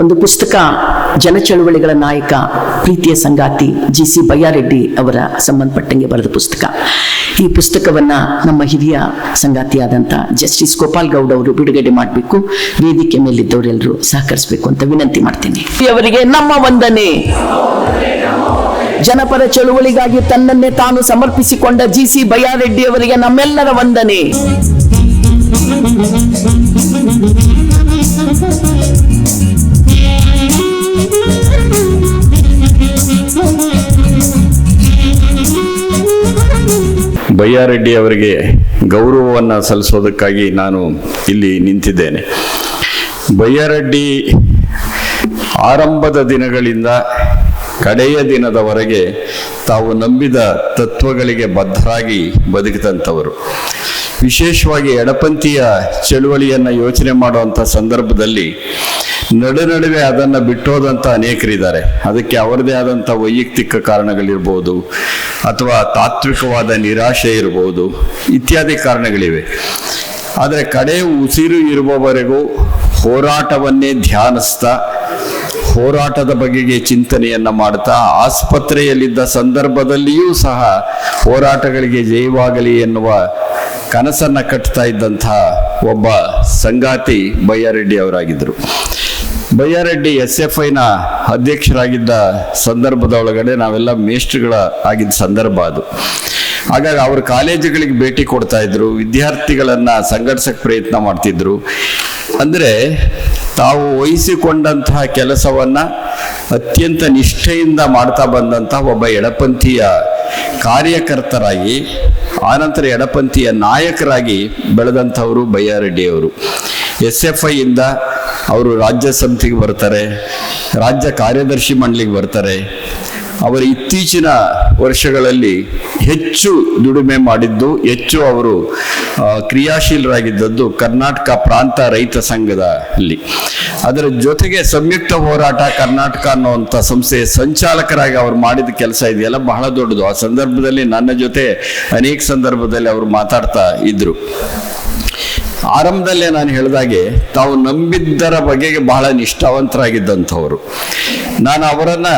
ಒಂದು ಪುಸ್ತಕ ಜನಚಳುವಳಿಗಳ ನಾಯಕ, ಪ್ರೀತಿಯ ಸಂಗಾತಿ ಜಿ ಸಿ ಬಯ್ಯಾರೆಡ್ಡಿ ಅವರ ಸಂಬಂಧಪಟ್ಟಂಗೆ ಬರೆದ ಪುಸ್ತಕ. ಈ ಪುಸ್ತಕವನ್ನ ನಮ್ಮ ಹಿರಿಯ ಸಂಗಾತಿಯಾದಂಥ ಜಸ್ಟಿಸ್ ಗೋಪಾಲ್ ಗೌಡ್ ಅವರು ಬಿಡುಗಡೆ ಮಾಡಬೇಕು. ವೇದಿಕೆ ಮೇಲಿದ್ದವರೆಲ್ಲರೂ ಸಹಕರಿಸಬೇಕು ಅಂತ ವಿನಂತಿ ಮಾಡ್ತೀನಿ. ಅವರಿಗೆ ನಮ್ಮ ವಂದನೆ. ಜನಪರ ಚಳುವಳಿಗಾಗಿ ತನ್ನನ್ನೇ ತಾನು ಸಮರ್ಪಿಸಿಕೊಂಡ ಜಿ ಸಿ ಬಯ್ಯಾರೆಡ್ಡಿ ಅವರಿಗೆ ನಮ್ಮೆಲ್ಲರ ವಂದನೆ. ಬಯ್ಯಾರೆಡ್ಡಿ ಅವರಿಗೆ ಗೌರವವನ್ನು ಸಲ್ಲಿಸೋದಕ್ಕಾಗಿ ನಾನು ಇಲ್ಲಿ ನಿಂತಿದ್ದೇನೆ. ಬಯ್ಯಾರೆಡ್ಡಿ ಆರಂಭದ ದಿನಗಳಿಂದ ಕಡೆಯ ದಿನದವರೆಗೆ ತಾವು ನಂಬಿದ ತತ್ವಗಳಿಗೆ ಬದ್ಧರಾಗಿ ಬದುಕಿದಂಥವರು. ವಿಶೇಷವಾಗಿ ಎಡಪಂಥೀಯ ಚಳುವಳಿಯನ್ನು ಯೋಚನೆ ಮಾಡುವಂಥ ಸಂದರ್ಭದಲ್ಲಿ ನಡು ನಡುವೆ ಅದನ್ನು ಬಿಟ್ಟೋದಂಥ ಅನೇಕರಿದ್ದಾರೆ. ಅದಕ್ಕೆ ಅವರದೇ ಆದಂಥ ವೈಯಕ್ತಿಕ ಕಾರಣಗಳಿರ್ಬೋದು, ಅಥವಾ ತಾತ್ವಿಕವಾದ ನಿರಾಶೆ ಇರ್ಬೋದು, ಇತ್ಯಾದಿ ಕಾರಣಗಳಿವೆ. ಆದರೆ ಕಡೆ ಉಸಿರು ಇರುವವರೆಗೂ ಹೋರಾಟವನ್ನೇ ಧ್ಯಾನಿಸ್ತಾ ಹೋರಾಟದ ಬಗೆಗೆ ಚಿಂತನೆಯನ್ನ ಮಾಡ್ತಾ, ಆಸ್ಪತ್ರೆಯಲ್ಲಿದ್ದ ಸಂದರ್ಭದಲ್ಲಿಯೂ ಸಹ ಹೋರಾಟಗಳಿಗೆ ಜಯವಾಗಲಿ ಎನ್ನುವ ಕನಸನ್ನ ಕಟ್ತಾ ಇದ್ದಂತಹ ಒಬ್ಬ ಸಂಗಾತಿ ಬಯ್ಯಾರೆಡ್ಡಿ ಅವರಾಗಿದ್ದರು. ಬಯ್ಯಾರೆಡ್ಡಿ ಎಸ್ ಎಫ್ ಐನ ಅಧ್ಯಕ್ಷರಾಗಿದ್ದ ಸಂದರ್ಭದ ಒಳಗಡೆ ನಾವೆಲ್ಲ ಮೇಷ್ಟ್ರುಗಳ ಆಗಿದ್ದ ಸಂದರ್ಭ ಅದು. ಹಾಗಾಗಿ ಅವರು ಕಾಲೇಜುಗಳಿಗೆ ಭೇಟಿ ಕೊಡ್ತಾ ಇದ್ರು, ವಿದ್ಯಾರ್ಥಿಗಳನ್ನು ಸಂಘಟಿಸಕ್ ಪ್ರಯತ್ನ ಮಾಡ್ತಿದ್ರು. ಅಂದರೆ ತಾವು ವಹಿಸಿಕೊಂಡಂತಹ ಕೆಲಸವನ್ನ ಅತ್ಯಂತ ನಿಷ್ಠೆಯಿಂದ ಮಾಡ್ತಾ ಬಂದಂತಹ ಒಬ್ಬ ಎಡಪಂಥೀಯ ಕಾರ್ಯಕರ್ತರಾಗಿ ಆನಂತರ ಎಡಪಂಥೀಯ ನಾಯಕರಾಗಿ ಬೆಳೆದಂಥವರು ಬಯ್ಯಾರೆಡ್ಡಿಯವರು ಎಸ್ ಎಫ್ ಐಯಿಂದ ಅವರು ರಾಜ್ಯ ಸಮಿತಿಗೆ ಬರ್ತಾರೆ, ರಾಜ್ಯ ಕಾರ್ಯದರ್ಶಿ ಮಂಡಳಿಗೆ ಬರ್ತಾರೆ ಅವರ ಇತ್ತೀಚಿನ ವರ್ಷಗಳಲ್ಲಿ ಹೆಚ್ಚು ದುಡಿಮೆ ಮಾಡಿದ್ದು, ಹೆಚ್ಚು ಅವರು ಕ್ರಿಯಾಶೀಲರಾಗಿದ್ದದ್ದು ಕರ್ನಾಟಕ ಪ್ರಾಂತ ರೈತ ಸಂಘದ ಅಲ್ಲಿ ಅದರ ಜೊತೆಗೆ ಸಂಯುಕ್ತ ಹೋರಾಟ ಕರ್ನಾಟಕ ಅನ್ನುವಂಥ ಸಂಸ್ಥೆಯ ಸಂಚಾಲಕರಾಗಿ ಅವರು ಮಾಡಿದ ಕೆಲಸ ಇದೆಯಲ್ಲ, ಬಹಳ ದೊಡ್ಡದು. ಆ ಸಂದರ್ಭದಲ್ಲಿ ನನ್ನ ಜೊತೆ ಅನೇಕ ಸಂದರ್ಭದಲ್ಲಿ ಅವರು ಮಾತಾಡ್ತಾ ಇದ್ರು. ಆರಂಭದಲ್ಲೇ ನಾನು ಹೇಳಿದಾಗೆ ತಾವು ನಂಬಿದ್ದರ ಬಗೆಗೆ ಬಹಳ ನಿಷ್ಠಾವಂತರಾಗಿದ್ದಂಥವರು. ನಾನು ಅವರನ್ನ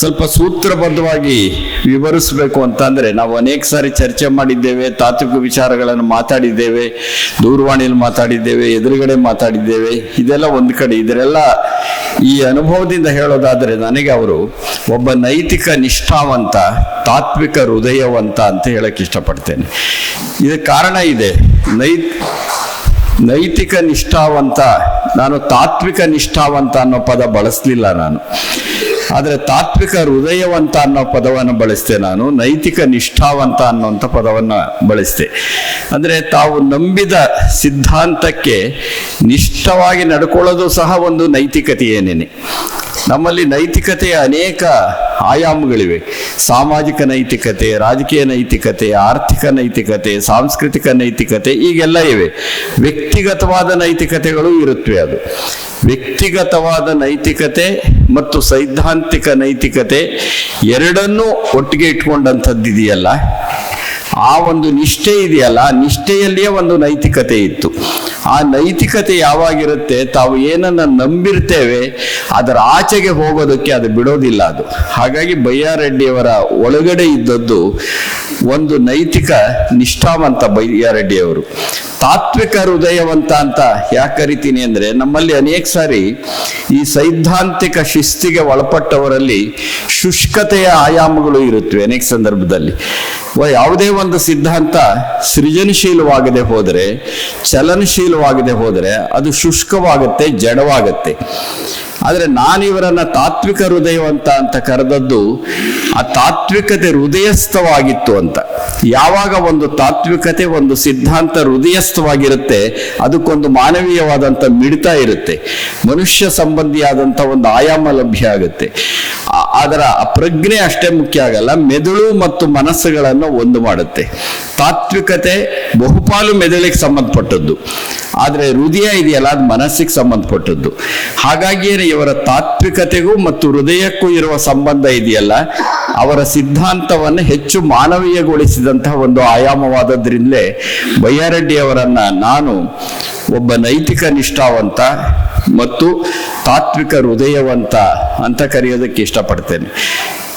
ಸ್ವಲ್ಪ ಸೂತ್ರಬದ್ಧವಾಗಿ ವಿವರಿಸಬೇಕು ಅಂತಂದ್ರೆ ನಾವು ಅನೇಕ ಸಾರಿ ಚರ್ಚೆ ಮಾಡಿದ್ದೇವೆ, ತಾತ್ವಿಕ ವಿಚಾರಗಳನ್ನು ಮಾತಾಡಿದ್ದೇವೆ, ದೂರವಾಣಿಯಲ್ಲಿ ಮಾತಾಡಿದ್ದೇವೆ, ಎದುರುಗಡೆ ಮಾತಾಡಿದ್ದೇವೆ, ಇದೆಲ್ಲ ಒಂದು ಕಡೆ. ಇದರೆಲ್ಲ ಈ ಅನುಭವದಿಂದ ಹೇಳೋದಾದರೆ ನನಗೆ ಅವರು ಒಬ್ಬ ನೈತಿಕ ನಿಷ್ಠಾವಂತ, ತಾತ್ವಿಕ ಹೃದಯವಂತ ಅಂತ ಹೇಳಕ್ಕೆ ಇಷ್ಟಪಡ್ತೇನೆ. ಇದಕ್ಕೆ ಕಾರಣ ಇದೆ. ನೈ ನೈತಿಕ ನಿಷ್ಠಾವಂತ, ನಾನು ತಾತ್ವಿಕ ನಿಷ್ಠಾವಂತ ಅನ್ನೋ ಪದ ಬಳಸಲಿಲ್ಲ ನಾನು. ಆದರೆ ತಾತ್ವಿಕ ಹೃದಯವಂತ ಅನ್ನೋ ಪದವನ್ನು ಬಳಸ್ತೆ ನಾನು, ನೈತಿಕ ನಿಷ್ಠಾವಂತ ಅನ್ನೋಂಥ ಪದವನ್ನು ಬಳಸ್ತೆ ಅಂದರೆ ತಾವು ನಂಬಿದ ಸಿದ್ಧಾಂತಕ್ಕೆ ನಿಷ್ಠವಾಗಿ ನಡ್ಕೊಳ್ಳೋದು ಸಹ ಒಂದು ನೈತಿಕತೆಯೇನೇನೆ ನಮ್ಮಲ್ಲಿ ನೈತಿಕತೆಯ ಅನೇಕ ಆಯಾಮಗಳಿವೆ. ಸಾಮಾಜಿಕ ನೈತಿಕತೆ, ರಾಜಕೀಯ ನೈತಿಕತೆ, ಆರ್ಥಿಕ ನೈತಿಕತೆ, ಸಾಂಸ್ಕೃತಿಕ ನೈತಿಕತೆ ಈಗೆಲ್ಲ ಇವೆ. ವ್ಯಕ್ತಿಗತವಾದ ನೈತಿಕತೆಗಳು ಇರುತ್ತವೆ ಅದು. ವ್ಯಕ್ತಿಗತವಾದ ನೈತಿಕತೆ ಮತ್ತು ಸೈದ್ಧಾಂತಿಕ ನೈತಿಕತೆ ಎರಡನ್ನೂ ಒಟ್ಟಿಗೆ ಇಟ್ಕೊಂಡಂಥದ್ದು ಇದೆಯಲ್ಲ? ಆ ಒಂದು ನಿಷ್ಠೆ ಇದೆಯಲ್ಲ? ಆ ನಿಷ್ಠೆಯಲ್ಲಿಯೇ ಒಂದು ನೈತಿಕತೆ ಇತ್ತು. ಆ ನೈತಿಕತೆ ಯಾವಾಗಿರುತ್ತೆ, ತಾವು ಏನನ್ನ ನಂಬಿರ್ತೇವೆ, ಅದರ ಆಚೆಗೆ ಹೋಗೋದಕ್ಕೆ ಅದು ಬಿಡೋದಿಲ್ಲ ಅದು. ಹಾಗಾಗಿ ಬಯ್ಯಾರೆಡ್ಡಿಯವರ ಒಳಗಡೆ ಇದ್ದದ್ದು ಒಂದು ನೈತಿಕ ನಿಷ್ಠಾವಂತ ಬಯ್ಯಾರೆಡ್ಡಿಯವರು ತಾತ್ವಿಕ ಹೃದಯವಂತ ಅಂತ ಯಾಕೆ ಕರಿತೀನಿ ಅಂದ್ರೆ, ನಮ್ಮಲ್ಲಿ ಅನೇಕ ಸಾರಿ ಈ ಸೈದ್ಧಾಂತಿಕ ಶಿಸ್ತಿಗೆ ಒಳಪಟ್ಟವರಲ್ಲಿ ಶುಷ್ಕತೆಯ ಆಯಾಮಗಳು ಇರುತ್ತವೆ ಅನೇಕ ಸಂದರ್ಭದಲ್ಲಿ. ಯಾವುದೇ ಒಂದು ಸಿದ್ಧಾಂತ ಸೃಜನಶೀಲವಾಗದೆ ಹೋದರೆ ಚಲನಶೀಲವಾಗದೆ ಹೋದರೆ ಅದು ಶುಷ್ಕವಾಗುತ್ತೆ, ಜಡವಾಗತ್ತೆ. ಆದರೆ ನಾನಿವರನ್ನ ತಾತ್ವಿಕ ಹೃದಯವಂತ ಅಂತ ಕರೆದದ್ದು ಆ ತಾತ್ವಿಕತೆ ಹೃದಯಸ್ಥವಾಗಿತ್ತು ಅಂತ. ಯಾವಾಗ ಒಂದು ತಾತ್ವಿಕತೆ, ಒಂದು ಸಿದ್ಧಾಂತ ಹೃದಯಸ್ಥವಾಗಿರುತ್ತೆ, ಅದಕ್ಕೊಂದು ಮಾನವೀಯವಾದಂಥ ಮಿಡಿತ ಇರುತ್ತೆ. ಮನುಷ್ಯ ಸಂಬಂಧಿಯಾದಂಥ ಒಂದು ಆಯಾಮ ಲಭ್ಯ ಆಗುತ್ತೆ. ಅದರ ಪ್ರಜ್ಞೆ ಅಷ್ಟೇ ಮುಖ್ಯ ಆಗಲ್ಲ, ಮೆದುಳು ಮತ್ತು ಮನಸ್ಸುಗಳನ್ನು ಒಂದು ಮಾಡುತ್ತೆ. ತಾತ್ವಿಕತೆ ಬಹುಪಾಲು ಮೆದುಳಿಗೆ ಸಂಬಂಧಪಟ್ಟದ್ದು. ಆದರೆ ಹೃದಯ ಇದೆಯಲ್ಲ, ಅದು ಮನಸ್ಸಿಗೆ ಸಂಬಂಧಪಟ್ಟದ್ದು. ಹಾಗಾಗಿಯೇ ಇವರ ತಾತ್ವಿಕತೆಗೂ ಮತ್ತು ಹೃದಯಕ್ಕೂ ಇರುವ ಸಂಬಂಧ ಇದೆಯಲ್ಲ, ಅವರ ಸಿದ್ಧಾಂತವನ್ನು ಹೆಚ್ಚು ಮಾನವೀಯಗೊಳಿಸಿದಂತಹ ಒಂದು ಆಯಾಮವಾದದ್ರಿಂದಲೇ ಅವರನ್ನ ನಾನು ಒಬ್ಬ ನೈತಿಕ ನಿಷ್ಠಾವಂತ ಮತ್ತು ತಾತ್ವಿಕ ಹೃದಯವಂತ ಅಂತ ಕರೆಯೋದಕ್ಕೆ ಇಷ್ಟಪಡ್ತೇನೆ.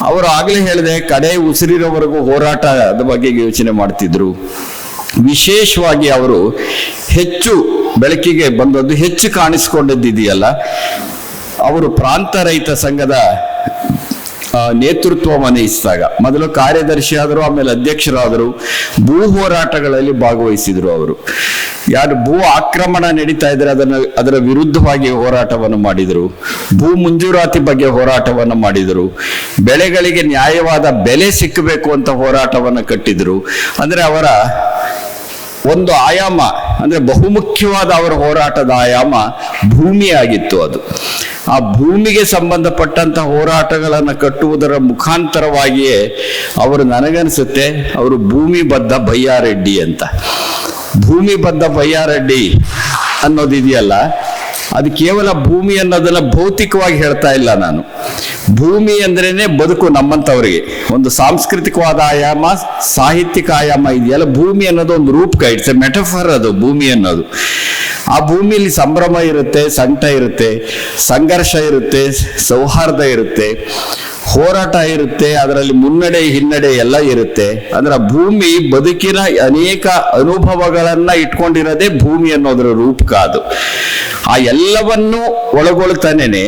ಅವರು ಆಗಲೇ ಹೇಳಿದೆ, ಕಡೆ ಉಸಿರಿರೋವರೆಗೂ ಹೋರಾಟದ ಬಗ್ಗೆ ಯೋಚನೆ ಮಾಡ್ತಿದ್ರು. ವಿಶೇಷವಾಗಿ ಅವರು ಹೆಚ್ಚು ಬೆಳಕಿಗೆ ಬಂದದ್ದು ಹೆಚ್ಚು ಕಾಣಿಸ್ಕೊಂಡಿದ್ದಿದೆಯಲ್ಲ, ಅವರು ಪ್ರಾಂತ ರೈತ ಸಂಘದ ಆ, ನೇತೃತ್ವವನ್ನು ವಹಿಸಿದಾಗ ಮೊದಲು ಕಾರ್ಯದರ್ಶಿ ಆದರು ಆಮೇಲೆ ಅಧ್ಯಕ್ಷರಾದರು. ಭೂ ಹೋರಾಟಗಳಲ್ಲಿ ಭಾಗವಹಿಸಿದ್ರು ಅವರು. ಯಾರು ಭೂ ಆಕ್ರಮಣ ನಡೀತಾ ಇದ್ರೆ ಅದನ್ನ ಅದರ ವಿರುದ್ಧವಾಗಿ ಹೋರಾಟವನ್ನು ಮಾಡಿದರು. ಭೂ ಮುಂಜೂರಾತಿ ಬಗ್ಗೆ ಹೋರಾಟವನ್ನು ಮಾಡಿದರು. ಬೆಳೆಗಳಿಗೆ ನ್ಯಾಯವಾದ ಬೆಲೆ ಸಿಕ್ಕಬೇಕು ಅಂತ ಹೋರಾಟವನ್ನು ಕಟ್ಟಿದ್ರು. ಅಂದ್ರೆ ಅವರ ಒಂದು ಆಯಾಮ, ಅಂದ್ರೆ ಬಹುಮುಖ್ಯವಾದ ಅವರ ಹೋರಾಟದ ಆಯಾಮ ಭೂಮಿಯಾಗಿತ್ತು ಅದು. ಆ ಭೂಮಿಗೆ ಸಂಬಂಧಪಟ್ಟಂತ ಹೋರಾಟಗಳನ್ನು ಕಟ್ಟುವುದರ ಮುಖಾಂತರವಾಗಿಯೇ ಅವರು ನನಗನ್ಸುತ್ತೆ, ಅವರು ಭೂಮಿ ಬದ್ಧ ಬಯ್ಯಾರೆಡ್ಡಿ ಅಂತ. ಭೂಮಿ ಬದ್ಧ ಬಯ್ಯಾರೆಡ್ಡಿ ಅನ್ನೋದಿದೆಯಲ್ಲ, ಅದು ಕೇವಲ ಭೂಮಿ ಅನ್ನೋದನ್ನ ಭೌತಿಕವಾಗಿ ಹೇಳ್ತಾ ಇಲ್ಲ ನಾನು. ಭೂಮಿ ಅಂದ್ರೇನೆ ಬದುಕು ನಮ್ಮಂತವರಿಗೆ. ಒಂದು ಸಾಂಸ್ಕೃತಿಕವಾದ ಆಯಾಮ, ಸಾಹಿತ್ಯಿಕ ಆಯಾಮ ಇದೆಯಲ್ಲ, ಭೂಮಿ ಅನ್ನೋದು ಒಂದು ರೂಪಕ ಇಟ್ಸ್ ಮೆಟಫರ್ ಅದು ಭೂಮಿ ಅನ್ನೋದು. ಆ ಭೂಮಿಯಲ್ಲಿ ಸಂಭ್ರಮ ಇರುತ್ತೆ, ಸಂಕಟ ಇರುತ್ತೆ, ಸಂಘರ್ಷ ಇರುತ್ತೆ, ಸೌಹಾರ್ದ ಇರುತ್ತೆ. ಹೋರಾಟ ಇರುತ್ತೆ, ಅದರಲ್ಲಿ ಮುನ್ನಡೆ, ಹಿನ್ನಡೆ ಎಲ್ಲ ಇರುತ್ತೆ. ಅಂದ್ರೆ ಭೂಮಿ ಬದುಕಿನ ಅನೇಕ ಅನುಭವಗಳನ್ನ ಇಟ್ಕೊಂಡಿರೋದೇ ಭೂಮಿ ಅನ್ನೋದರ ರೂಪಕ ಅದು. ಆ ಎಲ್ಲವನ್ನೂ ಒಳಗೊಳ್ತಾನೇನೆ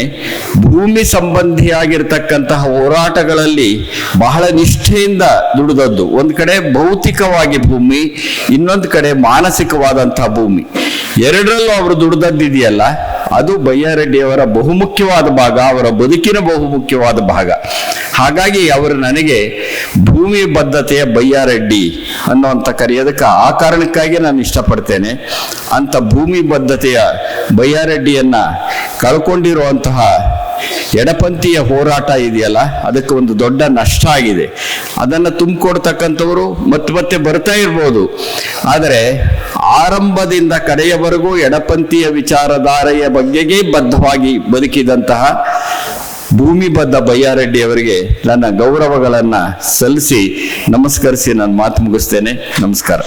ಭೂಮಿ ಸಂಬಂಧಿಯಾಗಿರ್ತಕ್ಕಂತಹ ಹೋರಾಟಗಳಲ್ಲಿ ಬಹಳ ನಿಷ್ಠೆಯಿಂದ ದುಡಿದದ್ದು. ಒಂದು ಕಡೆ ಭೌತಿಕವಾಗಿ ಭೂಮಿ, ಇನ್ನೊಂದು ಕಡೆ ಮಾನಸಿಕವಾದಂತಹ ಭೂಮಿ. ಎರಡರಲ್ಲೂ ಅವರು ದುಡಿದದ್ದಿದೆಯಲ್ಲ? ಅದು ಬಯ್ಯಾರೆಡ್ಡಿಯವರ ಬಹುಮುಖ್ಯವಾದ ಭಾಗ, ಅವರ ಬದುಕಿನ ಬಹುಮುಖ್ಯವಾದ ಭಾಗ. ಹಾಗಾಗಿ ಅವರು ನನಗೆ ಭೂಮಿ ಬದ್ಧತೆಯ ಬಯ್ಯಾರೆಡ್ಡಿ ಅನ್ನುವಂತ ಕರೆಯೋದಕ್ಕೆ ಆ ಕಾರಣಕ್ಕಾಗಿ ನಾನು ಇಷ್ಟಪಡ್ತೇನೆ. ಅಂತ ಭೂಮಿ ಬದ್ಧತೆಯ ಬಯ್ಯಾರೆಡ್ಡಿಯನ್ನ ಕಳ್ಕೊಂಡಿರುವಂತಹ ಎಡಪಂಥೀಯ ಹೋರಾಟ ಇದೆಯಲ್ಲ, ಅದಕ್ಕೆ ಒಂದು ದೊಡ್ಡ ನಷ್ಟ ಆಗಿದೆ. ಅದನ್ನು ತುಂಬಿಕೊಡ್ತಕ್ಕಂಥವರು ಮತ್ತೆ ಮತ್ತೆ ಬರ್ತಾ ಇರ್ಬೋದು. ಆದರೆ ಆರಂಭದಿಂದ ಕಡೆಯವರೆಗೂ ಎಡಪಂಥೀಯ ವಿಚಾರಧಾರೆಯ ಬಗ್ಗೆಗೆ ಬದ್ಧವಾಗಿ ಬದುಕಿದಂತಹ ಭೂಮಿ ಬದ್ಧ ಬಯ್ಯಾರೆಡ್ಡಿ ಅವರಿಗೆ ನನ್ನ ಗೌರವಗಳನ್ನು ಸಲ್ಲಿಸಿ ನಮಸ್ಕರಿಸಿ, ನಾನು ಮಾತು ಮುಗಿಸ್ತೇನೆ. ನಮಸ್ಕಾರ.